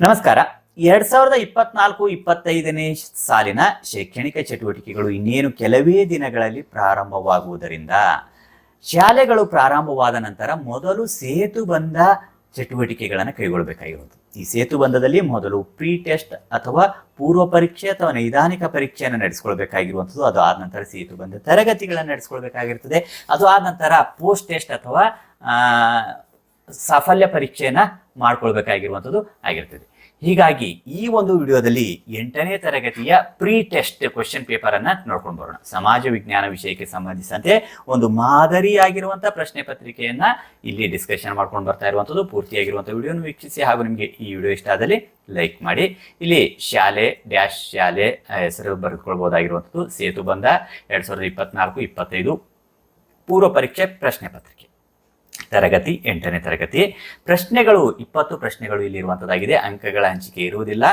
ನಮಸ್ಕಾರ. ಎರಡ್ ಸಾವಿರದ ಇಪ್ಪತ್ನಾಲ್ಕು ಇಪ್ಪತ್ತೈದನೇ ಸಾಲಿನ ಶೈಕ್ಷಣಿಕ ಚಟುವಟಿಕೆಗಳು ಇನ್ನೇನು ಕೆಲವೇ ದಿನಗಳಲ್ಲಿ ಪ್ರಾರಂಭವಾಗುವುದರಿಂದ ಶಾಲೆಗಳು ಪ್ರಾರಂಭವಾದ ನಂತರ ಮೊದಲು ಸೇತು ಬಂದ ಚಟುವಟಿಕೆಗಳನ್ನು ಕೈಗೊಳ್ಳಬೇಕಾಗಿರುವುದು ಈ ಸೇತು ಬಂಧದಲ್ಲಿ ಮೊದಲು ಪ್ರೀ ಟೆಸ್ಟ್ ಅಥವಾ ಪೂರ್ವ ಪರೀಕ್ಷೆ ಅಥವಾ ನೈದಾನಿಕ ಪರೀಕ್ಷೆಯನ್ನು ನಡೆಸ್ಕೊಳ್ಬೇಕಾಗಿರುವಂಥದ್ದು. ಅದು ಆದ ನಂತರ ಸೇತು ಬಂದ ತರಗತಿಗಳನ್ನು ನಡೆಸ್ಕೊಳ್ಬೇಕಾಗಿರ್ತದೆ. ಅದು ಆದ ನಂತರ ಪೋಸ್ಟ್ ಟೆಸ್ಟ್ ಅಥವಾ ಸಾಫಲ್ಯ ಪರೀಕ್ಷೆಯನ್ನ ಮಾಡ್ಕೊಳ್ಬೇಕಾಗಿರುವಂಥದ್ದು ಆಗಿರ್ತದೆ. ಹೀಗಾಗಿ ಈ ಒಂದು ವಿಡಿಯೋದಲ್ಲಿ ಎಂಟನೇ ತರಗತಿಯ ಪ್ರೀ ಟೆಸ್ಟ್ ಕ್ವಶನ್ ಪೇಪರ್ ಅನ್ನ ನೋಡ್ಕೊಂಡು ಬರೋಣ. ಸಮಾಜ ವಿಜ್ಞಾನ ವಿಷಯಕ್ಕೆ ಸಂಬಂಧಿಸಿದಂತೆ ಒಂದು ಮಾದರಿಯಾಗಿರುವಂತಹ ಪ್ರಶ್ನೆ ಪತ್ರಿಕೆಯನ್ನ ಇಲ್ಲಿ ಡಿಸ್ಕಷನ್ ಮಾಡ್ಕೊಂಡು ಬರ್ತಾ ಇರುವಂಥದ್ದು. ಪೂರ್ತಿಯಾಗಿರುವಂಥ ವಿಡಿಯೋನ ವೀಕ್ಷಿಸಿ ಹಾಗೂ ನಿಮಗೆ ಈ ವಿಡಿಯೋ ಇಷ್ಟ ಆದಲ್ಲಿ ಲೈಕ್ ಮಾಡಿ. ಇಲ್ಲಿ ಶಾಲೆ ಡ್ಯಾಶ್ ಶಾಲೆ ಹೆಸರು ಬರೆದುಕೊಳ್ಬಹುದಾಗಿರುವಂಥದ್ದು ಸೇತು ಬಂದ ಎರಡ್ ಸಾವಿರದ ಇಪ್ಪತ್ನಾಲ್ಕು, ಇಪ್ಪತ್ತೈದು ಪೂರ್ವ ಪರೀಕ್ಷೆ ಪ್ರಶ್ನೆ ಪತ್ರಿಕೆ. ತರಗತಿ, ಎಂಟನೇ ತರಗತಿ. ಪ್ರಶ್ನೆಗಳು, ಇಪ್ಪತ್ತು ಪ್ರಶ್ನೆಗಳು ಇಲ್ಲಿ ಇರುವಂತದ್ದಾಗಿದೆ ಅಂಕಗಳ ಹಂಚಿಕೆ ಇರುವುದಿಲ್ಲ.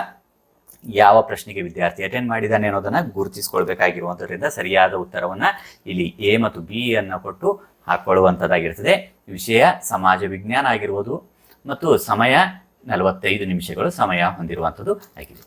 ಯಾವ ಪ್ರಶ್ನೆಗೆ ವಿದ್ಯಾರ್ಥಿ ಅಟೆಂಡ್ ಮಾಡಿದ್ದಾನೆ ಅನ್ನೋದನ್ನ ಗುರುತಿಸಿಕೊಳ್ಬೇಕಾಗಿರುವಂಥದ್ರಿಂದ ಸರಿಯಾದ ಉತ್ತರವನ್ನು ಇಲ್ಲಿ ಎ ಮತ್ತು ಬಿ ಅನ್ನು ಕೊಟ್ಟು ಹಾಕ್ಕೊಳ್ಳುವಂಥದ್ದಾಗಿರ್ತದೆ ವಿಷಯ, ಸಮಾಜ ವಿಜ್ಞಾನ ಆಗಿರುವುದು ಮತ್ತು ಸಮಯ, ನಲವತ್ತೈದು ನಿಮಿಷಗಳು ಸಮಯ ಹೊಂದಿರುವಂಥದ್ದು ಆಗಿದೆ.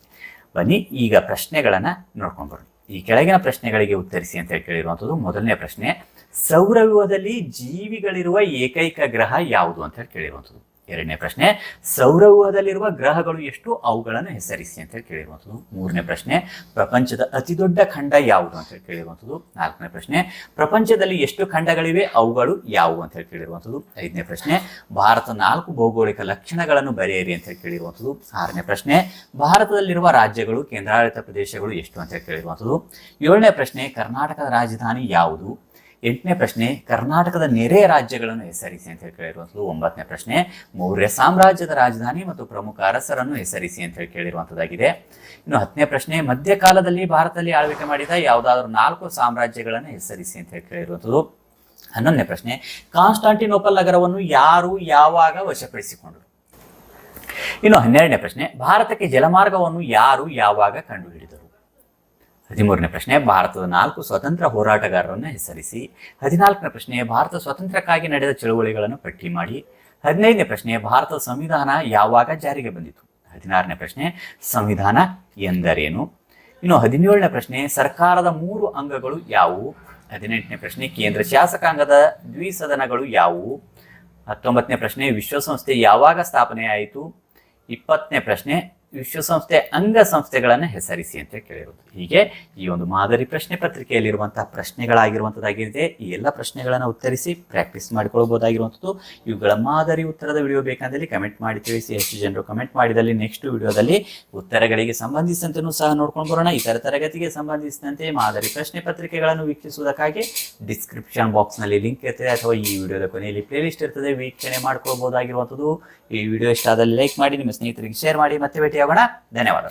ಬನ್ನಿ ಈಗ ಪ್ರಶ್ನೆಗಳನ್ನು ನೋಡ್ಕೊಂಡು ಬರೋಣ. ಈ ಕೆಳಗಿನ ಪ್ರಶ್ನೆಗಳಿಗೆ ಉತ್ತರಿಸಿ ಅಂತ ಹೇಳಿ ಕೇಳಿರುವಂಥದ್ದು ಮೊದಲನೇ ಪ್ರಶ್ನೆ, ಸೌರವ್ಯೂಹದಲ್ಲಿ ಜೀವಿಗಳಿರುವ ಏಕೈಕ ಗ್ರಹ ಯಾವುದು ಅಂತ ಹೇಳಿ ಕೇಳಿರುವಂಥದ್ದು. ಎರಡನೇ ಪ್ರಶ್ನೆ ಸೌರವ್ಯೂಹದಲ್ಲಿರುವ ಗ್ರಹಗಳು ಎಷ್ಟು? ಅವುಗಳನ್ನು ಹೆಸರಿಸಿ ಅಂತ ಹೇಳಿ ಕೇಳಿರುವಂಥದ್ದು. ಮೂರನೇ ಪ್ರಶ್ನೆ, ಪ್ರಪಂಚದ ಅತಿ ದೊಡ್ಡ ಖಂಡ ಯಾವುದು ಅಂತ ಹೇಳಿ ಕೇಳಿರುವಂಥದ್ದು. ನಾಲ್ಕನೇ ಪ್ರಶ್ನೆ, ಪ್ರಪಂಚದಲ್ಲಿ ಎಷ್ಟು ಖಂಡಗಳಿವೆ? ಅವುಗಳು ಯಾವುವು ಅಂತ ಹೇಳಿ ಕೇಳಿರುವಂಥದ್ದು. ಐದನೇ ಪ್ರಶ್ನೆ ಭಾರತ ನಾಲ್ಕು ಭೌಗೋಳಿಕ ಲಕ್ಷಣಗಳನ್ನು ಬರೆಯಿರಿ ಅಂತ ಹೇಳಿ ಕೇಳಿರುವಂಥದ್ದು. ಆರನೇ ಪ್ರಶ್ನೆ, ಭಾರತದಲ್ಲಿರುವ ರಾಜ್ಯಗಳು, ಕೇಂದ್ರಾಡಳಿತ ಪ್ರದೇಶಗಳು ಎಷ್ಟು ಅಂತ ಹೇಳಿ ಕೇಳಿರುವಂಥದ್ದು. ಏಳನೇ ಪ್ರಶ್ನೆ, ಕರ್ನಾಟಕದ ರಾಜಧಾನಿ ಯಾವುದು? ಎಂಟನೇ ಪ್ರಶ್ನೆ, ಕರ್ನಾಟಕದ ನೆರೆಯ ರಾಜ್ಯಗಳನ್ನು ಹೆಸರಿಸಿ ಅಂತ ಹೇಳಿ ಕೇಳಿರುವಂಥದ್ದು ಒಂಬತ್ತನೇ ಪ್ರಶ್ನೆ. ಮೌರ್ಯ ಸಾಮ್ರಾಜ್ಯದ ರಾಜಧಾನಿ ಮತ್ತು ಪ್ರಮುಖ ಅರಸರನ್ನು ಹೆಸರಿಸಿ ಅಂತ ಹೇಳಿ ಕೇಳಿರುವಂಥದ್ದಾಗಿದೆ. ಇನ್ನು ಹತ್ತನೇ ಪ್ರಶ್ನೆ, ಮಧ್ಯಕಾಲದಲ್ಲಿ ಭಾರತದಲ್ಲಿ ಆಳ್ವಿಕೆ ಮಾಡಿದ ಯಾವುದಾದ್ರೂ ನಾಲ್ಕು ಸಾಮ್ರಾಜ್ಯಗಳನ್ನು ಹೆಸರಿಸಿ ಅಂತ ಹೇಳಿ ಕೇಳಿರುವಂಥದ್ದು. ಹನ್ನೊಂದನೇ ಪ್ರಶ್ನೆ, ಕಾನ್ಸ್ಟಾಂಟಿನೋಪಲ್ ನಗರವನ್ನು ಯಾರು ಯಾವಾಗ ವಶಪಡಿಸಿಕೊಂಡರು? ಇನ್ನು ಹನ್ನೆರಡನೇ ಪ್ರಶ್ನೆ, ಭಾರತಕ್ಕೆ ಜಲಮಾರ್ಗವನ್ನು ಯಾರು ಯಾವಾಗ ಕಂಡುಹಿಡಿದರು? ಹದಿಮೂರನೇ ಪ್ರಶ್ನೆ, ಭಾರತದ ನಾಲ್ಕು ಸ್ವತಂತ್ರ ಹೋರಾಟಗಾರರನ್ನು ಹೆಸರಿಸಿ. ಹದಿನಾಲ್ಕನೇ ಪ್ರಶ್ನೆ, ಭಾರತ ಸ್ವಾತಂತ್ರ್ಯಕ್ಕಾಗಿ ನಡೆದ ಚಳುವಳಿಗಳನ್ನು ಪಟ್ಟಿ ಮಾಡಿ. ಹದಿನೈದನೇ ಪ್ರಶ್ನೆ ಭಾರತದ ಸಂವಿಧಾನ ಯಾವಾಗ ಜಾರಿಗೆ ಬಂದಿತು? ಹದಿನಾರನೇ ಪ್ರಶ್ನೆ, ಸಂವಿಧಾನ ಎಂದರೇನು? ಇನ್ನು ಹದಿನೇಳನೇ ಪ್ರಶ್ನೆ, ಸರ್ಕಾರದ ಮೂರು ಅಂಗಗಳು ಯಾವುವು? ಹದಿನೆಂಟನೇ ಪ್ರಶ್ನೆ, ಕೇಂದ್ರ ಶಾಸಕಾಂಗದ ದ್ವಿಸದನಗಳು ಯಾವುವು? ಹತ್ತೊಂಬತ್ತನೇ ಪ್ರಶ್ನೆ, ವಿಶ್ವಸಂಸ್ಥೆ ಯಾವಾಗ ಸ್ಥಾಪನೆ ಆಯಿತು ಇಪ್ಪತ್ತನೇ ಪ್ರಶ್ನೆ ವಿಶ್ವಸಂಸ್ಥೆ ಅಂಗಸಂಸ್ಥೆಗಳನ್ನು ಹೆಸರಿಸಿ ಅಂತ ಕೇಳಿರೋದು. ಹೀಗೆ ಈ ಒಂದು ಮಾದರಿ ಪ್ರಶ್ನೆ ಪತ್ರಿಕೆಯಲ್ಲಿರುವಂತಹ ಪ್ರಶ್ನೆಗಳಾಗಿರುವಂಥದ್ದಾಗಿದೆ ಈ ಎಲ್ಲ ಪ್ರಶ್ನೆಗಳನ್ನು ಉತ್ತರಿಸಿ ಪ್ರಾಕ್ಟೀಸ್ ಮಾಡಿಕೊಳ್ಬಹುದಾಗಿರುವಂಥದ್ದು ಇವುಗಳ ಮಾದರಿ ಉತ್ತರದ ವಿಡಿಯೋ ಬೇಕಂದಲ್ಲಿ ಕಮೆಂಟ್ ಮಾಡಿ ತಿಳಿಸಿ. ಹೆಚ್ಚು ಜನರು ಕಮೆಂಟ್ ಮಾಡಿದಲ್ಲಿ ನೆಕ್ಸ್ಟ್ ವಿಡಿಯೋದಲ್ಲಿ ಉತ್ತರಗಳಿಗೆ ಸಂಬಂಧಿಸಿದಂತೆಯೂ ಸಹ ನೋಡ್ಕೊಂಡು ಬರೋಣ. ಇತರ ತರಗತಿಗೆ ಸಂಬಂಧಿಸಿದಂತೆ ಮಾದರಿ ಪ್ರಶ್ನೆ ಪತ್ರಿಕೆಗಳನ್ನು ವೀಕ್ಷಿಸುವುದಕ್ಕಾಗಿ ಡಿಸ್ಕ್ರಿಪ್ಷನ್ ಬಾಕ್ಸ್ನಲ್ಲಿ ಲಿಂಕ್ ಇರ್ತದೆ ಅಥವಾ ಈ ವಿಡಿಯೋದ ಕೊನೆಯಲ್ಲಿ ಪ್ಲೇಲಿಸ್ಟ್ ಇರ್ತದೆ, ವೀಕ್ಷಣೆ ಮಾಡ್ಕೋಬಹುದಾಗಿರುವಂಥದ್ದು ಈ ವಿಡಿಯೋ ಇಷ್ಟ ಆದಲ್ಲಿ ಲೈಕ್ ಮಾಡಿ, ನಿಮ್ಮ ಸ್ನೇಹಿತರಿಗೆ ಶೇರ್ ಮಾಡಿ. ಮತ್ತೆ ಭೇಟಿಯಾಗೋಣ. ಧನ್ಯವಾದ